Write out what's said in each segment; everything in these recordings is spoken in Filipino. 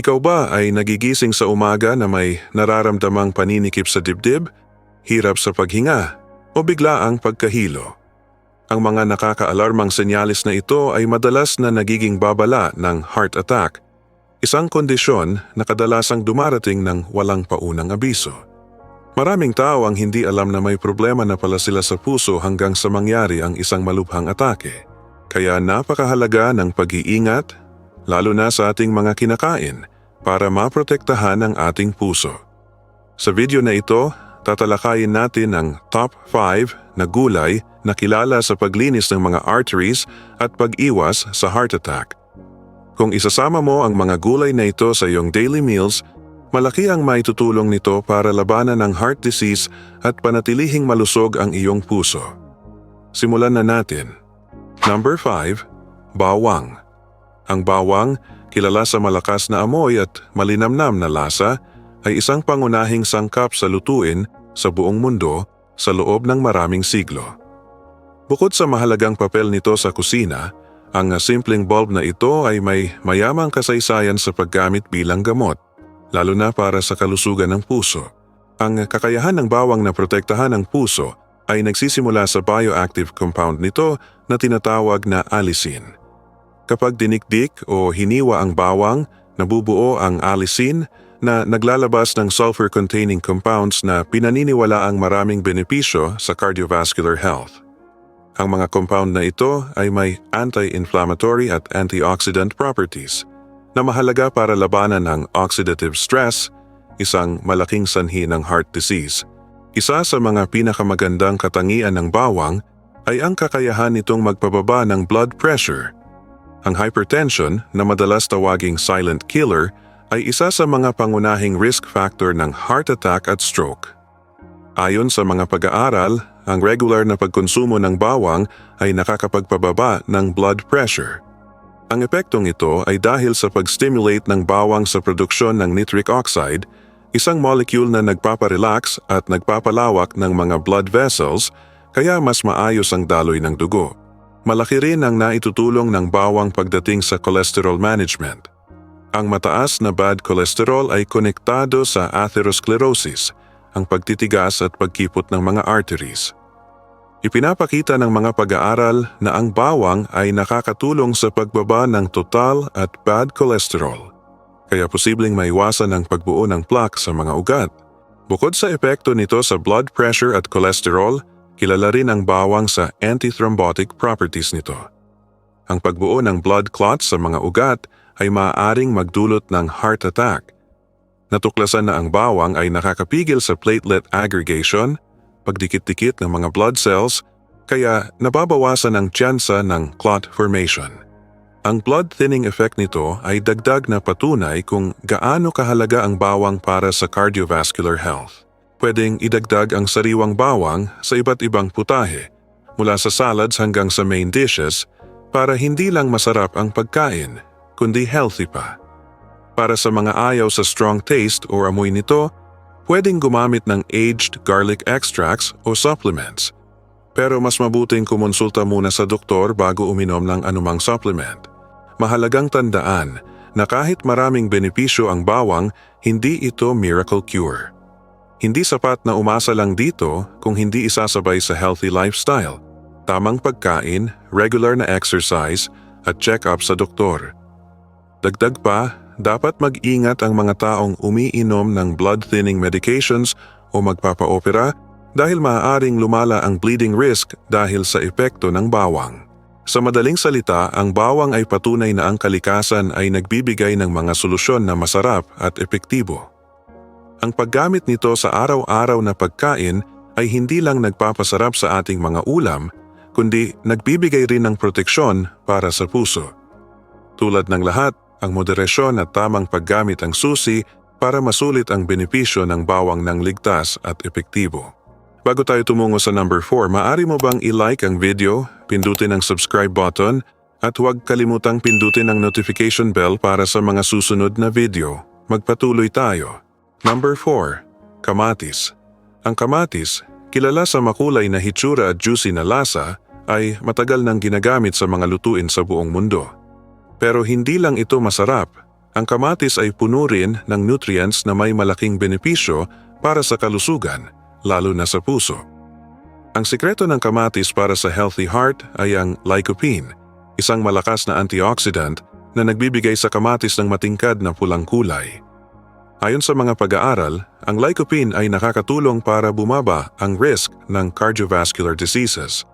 Ikaw ba ay nagigising sa umaga na may nararamdamang paninikip sa dibdib, hirap sa paghinga, o biglaang pagkahilo? Ang mga nakakaalarmang senyalis na ito ay madalas na nagiging babala ng heart attack, isang kondisyon na kadalasang dumarating ng walang paunang abiso. Maraming tao ang hindi alam na may problema na pala sila sa puso hanggang sa mangyari ang isang malubhang atake. Kaya napakahalaga ng pag-iingat, lalo na sa ating mga kinakain, para maprotektahan ang ating puso. Sa video na ito, tatalakayin natin ang top 5 na gulay na kilala sa paglinis ng mga arteries at pag-iwas sa heart attack. Kung isasama mo ang mga gulay na ito sa iyong daily meals, malaki ang maitutulong nito para labanan ang heart disease at panatilihing malusog ang iyong puso. Simulan na natin. Number 5. Bawang. Ang bawang, kilala sa malakas na amoy at malinamnam na lasa, ay isang pangunahing sangkap sa lutuin sa buong mundo sa loob ng maraming siglo. Bukod sa mahalagang papel nito sa kusina, ang simpleng bulb na ito ay may mayamang kasaysayan sa paggamit bilang gamot, lalo na para sa kalusugan ng puso. Ang kakayahan ng bawang na protektahan ang puso ay nagsisimula sa bioactive compound nito na tinatawag na allicin. Kapag dinikdik o hiniwa ang bawang, nabubuo ang allicin na naglalabas ng sulfur-containing compounds na pinaniniwala ang maraming benepisyo sa cardiovascular health. Ang mga compound na ito ay may anti-inflammatory at antioxidant properties na mahalaga para labanan ang oxidative stress, isang malaking sanhi ng heart disease. Isa sa mga pinakamagandang katangian ng bawang ay ang kakayahan nitong magpababa ng blood pressure. Ang hypertension na madalas tawaging silent killer ay isa sa mga pangunahing risk factor ng heart attack at stroke. Ayon sa mga pag-aaral, ang regular na pagkonsumo ng bawang ay nakakapagpababa ng blood pressure. Ang epektong ito ay dahil sa pag-stimulate ng bawang sa produksyon ng nitric oxide, isang molecule na nagpaparelax at nagpapalawak ng mga blood vessels kaya mas maayos ang daloy ng dugo. Malaki rin ang naitutulong ng bawang pagdating sa cholesterol management. Ang mataas na bad cholesterol ay konektado sa atherosclerosis, ang pagtitigas at pagkipot ng mga arteries. Ipinapakita ng mga pag-aaral na ang bawang ay nakakatulong sa pagbaba ng total at bad cholesterol, kaya posibleng maiwasan ang pagbuo ng plaque sa mga ugat. Bukod sa epekto nito sa blood pressure at cholesterol, kilala rin ang bawang sa antithrombotic properties nito. Ang pagbuo ng blood clots sa mga ugat ay maaaring magdulot ng heart attack. Natuklasan na ang bawang ay nakakapigil sa platelet aggregation, pagdikit-dikit ng mga blood cells, kaya nababawasan ang tsansa ng clot formation. Ang blood thinning effect nito ay dagdag na patunay kung gaano kahalaga ang bawang para sa cardiovascular health. Pwedeng idagdag ang sariwang bawang sa iba't ibang putahe, mula sa salads hanggang sa main dishes, para hindi lang masarap ang pagkain, kundi healthy pa. Para sa mga ayaw sa strong taste o amoy nito, pwedeng gumamit ng aged garlic extracts o supplements. Pero mas mabuting kumonsulta muna sa doktor bago uminom ng anumang supplement. Mahalagang tandaan na kahit maraming benepisyo ang bawang, hindi ito miracle cure. Hindi sapat na umasa lang dito kung hindi isasabay sa healthy lifestyle, tamang pagkain, regular na exercise, at check-up sa doktor. Dagdag pa, dapat mag-ingat ang mga taong umiinom ng blood-thinning medications o magpapaopera dahil maaaring lumala ang bleeding risk dahil sa epekto ng bawang. Sa madaling salita, ang bawang ay patunay na ang kalikasan ay nagbibigay ng mga solusyon na masarap at epektibo. Ang paggamit nito sa araw-araw na pagkain ay hindi lang nagpapasarap sa ating mga ulam, kundi nagbibigay rin ng proteksyon para sa puso. Tulad ng lahat, ang moderasyon at tamang paggamit ang susi para masulit ang benepisyo ng bawang ng ligtas at epektibo. Bago tayo tumungo sa number 4, maaari mo bang i-like ang video, pindutin ang subscribe button, at huwag kalimutang pindutin ang notification bell para sa mga susunod na video. Magpatuloy tayo. Number 4. Kamatis. Ang kamatis, kilala sa makulay na hitsura at juicy na lasa, ay matagal nang ginagamit sa mga lutuin sa buong mundo. Pero hindi lang ito masarap, Ang kamatis ay puno rin ng nutrients na may malaking benepisyo para sa kalusugan, lalo na sa puso. Ang sikreto ng kamatis para sa healthy heart ay ang lycopene, isang malakas na antioxidant na nagbibigay sa kamatis ng matingkad na pulang kulay. Ayon sa mga pag-aaral, ang lycopene ay nakakatulong para bumaba ang risk ng cardiovascular diseases.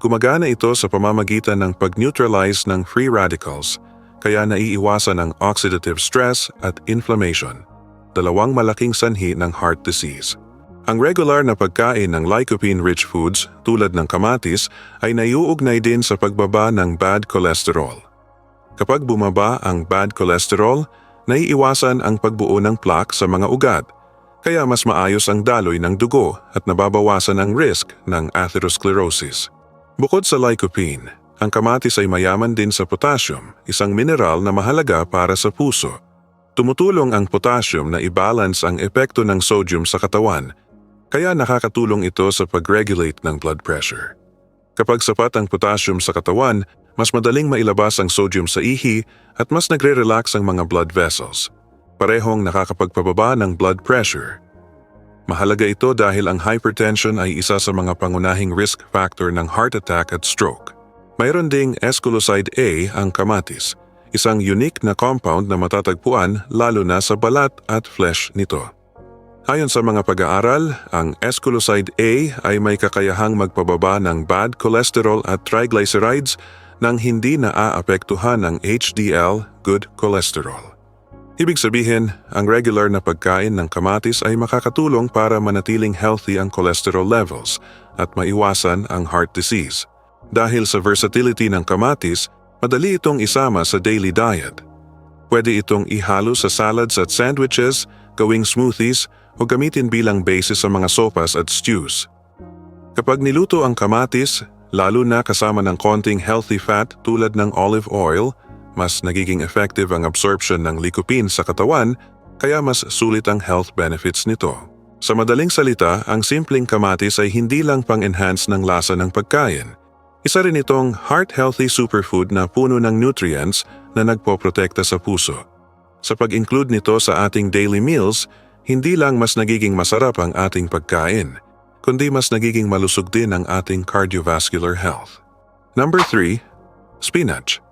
Gumagana ito sa pamamagitan ng pag-neutralize ng free radicals, kaya naiiwasan ang oxidative stress at inflammation, dalawang malaking sanhi ng heart disease. Ang regular na pagkain ng lycopene-rich foods tulad ng kamatis ay naiuugnay din sa pagbaba ng bad cholesterol. Kapag bumaba ang bad cholesterol, naiiwasan ang pagbuo ng plaque sa mga ugat, kaya mas maayos ang daloy ng dugo at nababawasan ang risk ng atherosclerosis. Bukod sa lycopene, ang kamatis ay mayaman din sa potassium, isang mineral na mahalaga para sa puso. Tumutulong ang potassium na i-balance ang epekto ng sodium sa katawan, kaya nakakatulong ito sa pag-regulate ng blood pressure. Kapag sapat ang potassium sa katawan, mas madaling mailabas ang sodium sa ihi at mas nagre-relax ang mga blood vessels. Parehong nakakapagpababa ng blood pressure. Mahalaga ito dahil ang hypertension ay isa sa mga pangunahing risk factor ng heart attack at stroke. Mayroon ding esculoside A ang kamatis, isang unique na compound na matatagpuan lalo na sa balat at flesh nito. Ayon sa mga pag-aaral, ang esculoside A ay may kakayahang magpababa ng bad cholesterol at triglycerides nang hindi na aapektuhan ng HDL, good cholesterol. Ibig sabihin, ang regular na pagkain ng kamatis ay makakatulong para manatiling healthy ang cholesterol levels at maiwasan ang heart disease. Dahil sa versatility ng kamatis, madali itong isama sa daily diet. Pwede itong ihalo sa salads at sandwiches, gawing smoothies, o gamitin bilang basis sa mga sopas at stews. Kapag niluto ang kamatis, lalo na kasama ng konting healthy fat tulad ng olive oil, mas nagiging effective ang absorption ng lycopene sa katawan kaya mas sulit ang health benefits nito. Sa madaling salita, ang simpleng kamatis ay hindi lang pang-enhance ng lasa ng pagkain. Isa rin itong heart-healthy superfood na puno ng nutrients na nagpoprotekta sa puso. Sa pag-include nito sa ating daily meals, hindi lang mas nagiging masarap ang ating pagkain, kundi mas nagiging malusog din ang ating cardiovascular health. Number 3. Spinach.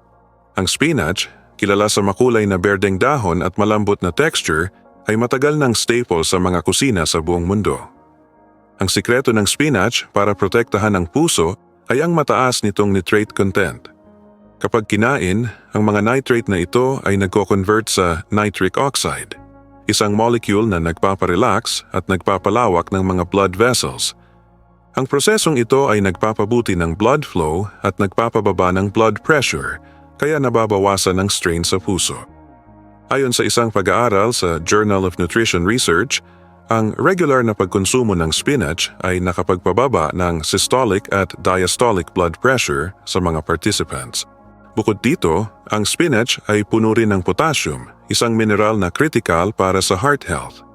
Ang spinach, kilala sa makulay na berdeng dahon at malambot na texture, ay matagal ng staple sa mga kusina sa buong mundo. Ang sikreto ng spinach para protektahan ang puso ay ang mataas nitong nitrate content. Kapag kinain, ang mga nitrate na ito ay nagko-convert sa nitric oxide – isang molecule na nagpaparelax at nagpapalawak ng mga blood vessels. Ang prosesong ito ay nagpapabuti ng blood flow at nagpapababa ng blood pressure, kaya nababawasan ng strain sa puso. Ayon sa isang pag-aaral sa Journal of Nutrition Research, ang regular na pagkonsumo ng spinach ay nakapagpababa ng systolic at diastolic blood pressure sa mga participants. Bukod dito, ang spinach ay puno rin ng potassium, isang mineral na critical para sa heart health.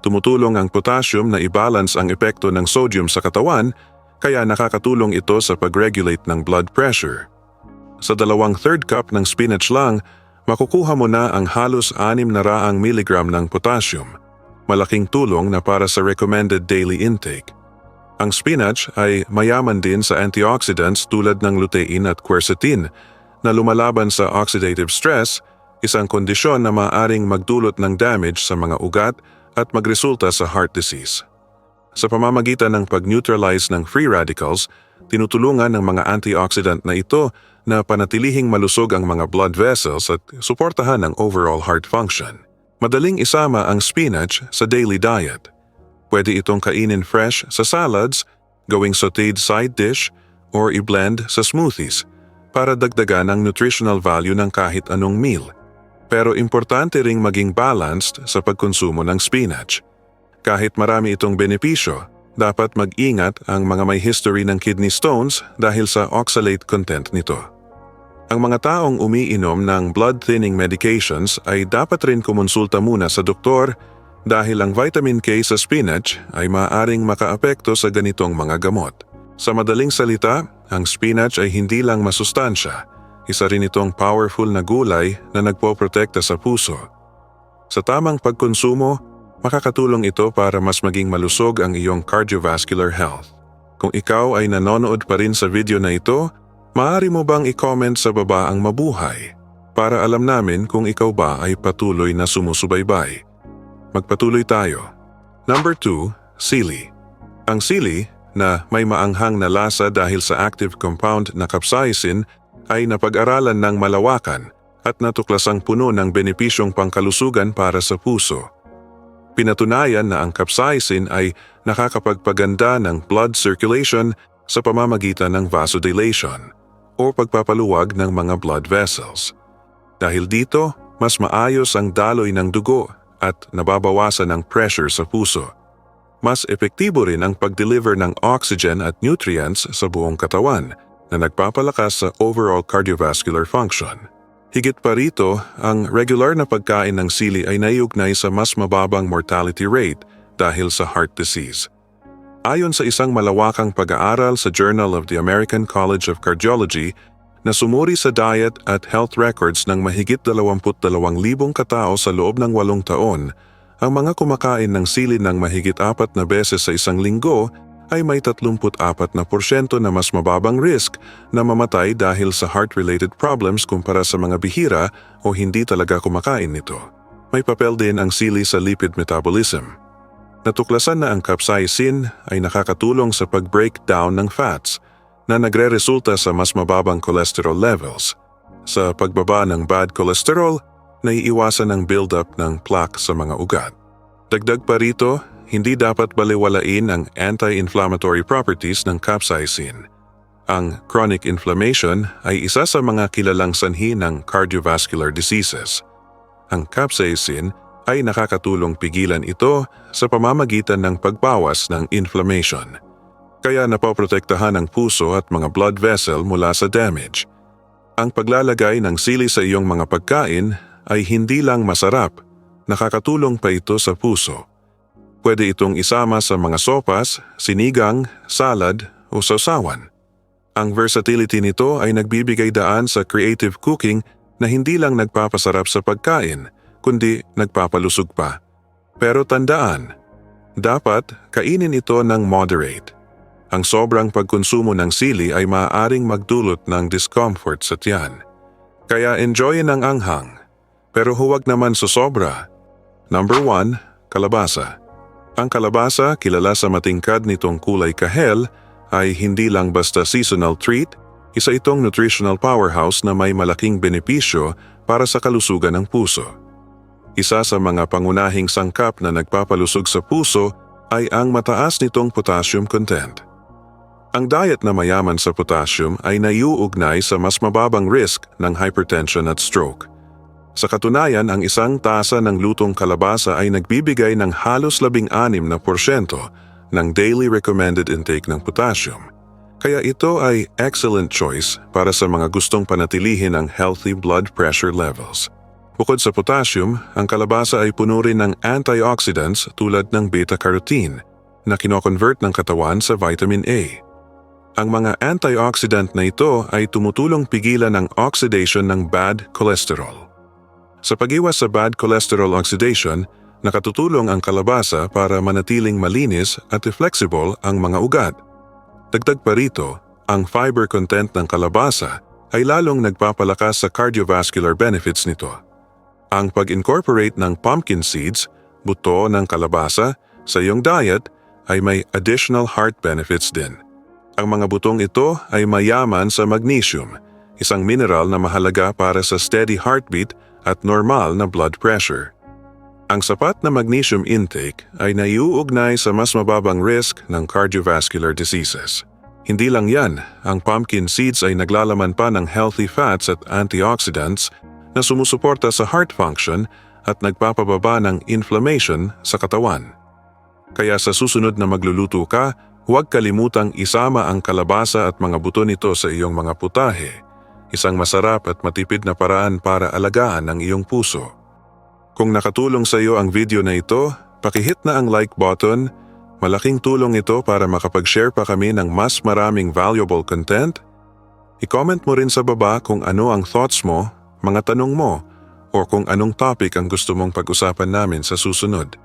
Tumutulong ang potassium na i-balance ang epekto ng sodium sa katawan, kaya nakakatulong ito sa pag-regulate ng blood pressure. Sa dalawang third cup ng spinach lang, makukuha mo na ang halos 6 na raang miligram ng potassium. Malaking tulong na para sa recommended daily intake. Ang spinach ay mayaman din sa antioxidants tulad ng lutein at quercetin na lumalaban sa oxidative stress, isang kondisyon na maaaring magdulot ng damage sa mga ugat at magresulta sa heart disease. Sa pamamagitan ng pag-neutralize ng free radicals, tinutulungan ng mga antioxidant na ito na panatilihing malusog ang mga blood vessels at suportahan ang overall heart function. Madaling isama ang spinach sa daily diet. Pwede itong kainin fresh sa salads, gawing sauteed side dish, or i-blend sa smoothies – para dagdagan ang nutritional value ng kahit anong meal. Pero importante ring maging balanced sa pagkonsumo ng spinach. Kahit marami itong benepisyo, dapat mag-ingat ang mga may history ng kidney stones dahil sa oxalate content nito. Ang mga taong umiinom ng blood-thinning medications ay dapat rin kumonsulta muna sa doktor dahil ang vitamin K sa spinach ay maaaring makaapekto sa ganitong mga gamot. Sa madaling salita, ang spinach ay hindi lang masustansya, isa rin itong powerful na gulay na nagpoprotekta sa puso. Sa tamang pagkonsumo, makakatulong ito para mas maging malusog ang iyong cardiovascular health. Kung ikaw ay nanonood pa rin sa video na ito, maaari mo bang i-comment sa baba ang mabuhay para alam namin kung ikaw ba ay patuloy na sumusubaybay. Magpatuloy tayo. Number 2, sili. Ang sili na may maanghang na lasa dahil sa active compound na capsaicin ay napag-aralan ng malawakan at natuklasang puno ng benepisyong pangkalusugan para sa puso. Pinatunayan na ang capsaicin ay nakakapagpaganda ng blood circulation sa pamamagitan ng vasodilation o pagpapaluwag ng mga blood vessels. Dahil dito, mas maayos ang daloy ng dugo at nababawasan ang pressure sa puso. Mas epektibo rin ang pag-deliver ng oxygen at nutrients sa buong katawan na nagpapalakas sa overall cardiovascular function. Higit pa rito, ang regular na pagkain ng sili ay naiugnay sa mas mababang mortality rate dahil sa heart disease. Ayon sa isang malawakang pag-aaral sa Journal of the American College of Cardiology na sumuri sa diet at health records ng mahigit 22,000 katao sa loob ng walong taon, ang mga kumakain ng sili ng mahigit apat na beses sa isang linggo ay may 34 na porsyento na mas mababang risk na mamatay dahil sa heart-related problems kumpara sa mga bihira o hindi talaga kumakain nito. May papel din ang sili sa lipid metabolism. Natuklasan na ang capsaicin ay nakakatulong sa pag-break down ng fats na nagre-resulta sa mas mababang cholesterol levels. Sa pagbaba ng bad cholesterol, naiiwasan ang build-up ng plaque sa mga ugat. Dagdag pa rito, hindi dapat baliwalain ang anti-inflammatory properties ng capsaicin. Ang chronic inflammation ay isa sa mga kilalang sanhi ng cardiovascular diseases. Ang capsaicin ay nakakatulong pigilan ito sa pamamagitan ng pagbawas ng inflammation. Kaya napoprotektahan ang puso at mga blood vessel mula sa damage. Ang paglalagay ng sili sa iyong mga pagkain ay hindi lang masarap, nakakatulong pa ito sa puso. Pwede itong isama sa mga sopas, sinigang, salad o sausawan. Ang versatility nito ay nagbibigay daan sa creative cooking na hindi lang nagpapasarap sa pagkain, kundi nagpapalusog pa. Pero tandaan, dapat kainin ito ng moderate. Ang sobrang pagkonsumo ng sili ay maaaring magdulot ng discomfort sa tiyan. Kaya enjoyin ang anghang, pero huwag naman susobra. Number 1, kalabasa. Ang kalabasa, kilala sa matingkad nitong kulay kahel, ay hindi lang basta seasonal treat, isa itong nutritional powerhouse na may malaking benepisyo para sa kalusugan ng puso. Isa sa mga pangunahing sangkap na nagpapalusog sa puso ay ang mataas nitong potassium content. Ang diet na mayaman sa potassium ay naiuugnay sa mas mababang risk ng hypertension at stroke. Sa katunayan, ang isang tasa ng lutong kalabasa ay nagbibigay ng halos labing anim na porsyento ng daily recommended intake ng potassium. Kaya ito ay excellent choice para sa mga gustong panatilihin ang healthy blood pressure levels. Bukod sa potassium, ang kalabasa ay puno rin ng antioxidants tulad ng beta-carotene na kinoconvert ng katawan sa vitamin A. Ang mga antioxidant na ito ay tumutulong pigilan ang oxidation ng bad cholesterol. Sa pagiwas sa bad cholesterol oxidation, nakatutulong ang kalabasa para manatiling malinis at flexible ang mga ugat. Dagdag pa rito, ang fiber content ng kalabasa ay lalong nagpapalakas sa cardiovascular benefits nito. Ang pag-incorporate ng pumpkin seeds, buto ng kalabasa, sa iyong diet ay may additional heart benefits din. Ang mga butong ito ay mayaman sa magnesium, isang mineral na mahalaga para sa steady heartbeat at normal na blood pressure. Ang sapat na magnesium intake ay naiuugnay sa mas mababang risk ng cardiovascular diseases. Hindi lang yan, ang pumpkin seeds ay naglalaman pa ng healthy fats at antioxidants na sumusuporta sa heart function at nagpapababa ng inflammation sa katawan. Kaya sa susunod na magluluto ka, huwag kalimutang isama ang kalabasa at mga buto nito sa iyong mga putahe isang masarap at matipid na paraan para alagaan ang iyong puso. Kung nakatulong sa iyo ang video na ito, pakihit na ang like button. Malaking tulong ito para makapag-share pa kami ng mas maraming valuable content. I-comment mo rin sa baba kung ano ang thoughts mo, mga tanong mo, o kung anong topic ang gusto mong pag-usapan namin sa susunod.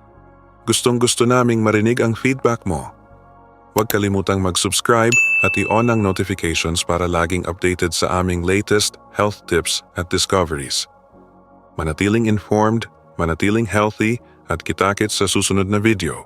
Gustong gusto naming marinig ang feedback mo. Huwag kalimutang mag-subscribe at i-on ang notifications para laging updated sa aming latest health tips at discoveries. Manatiling informed, manatiling healthy at kitakit sa susunod na video.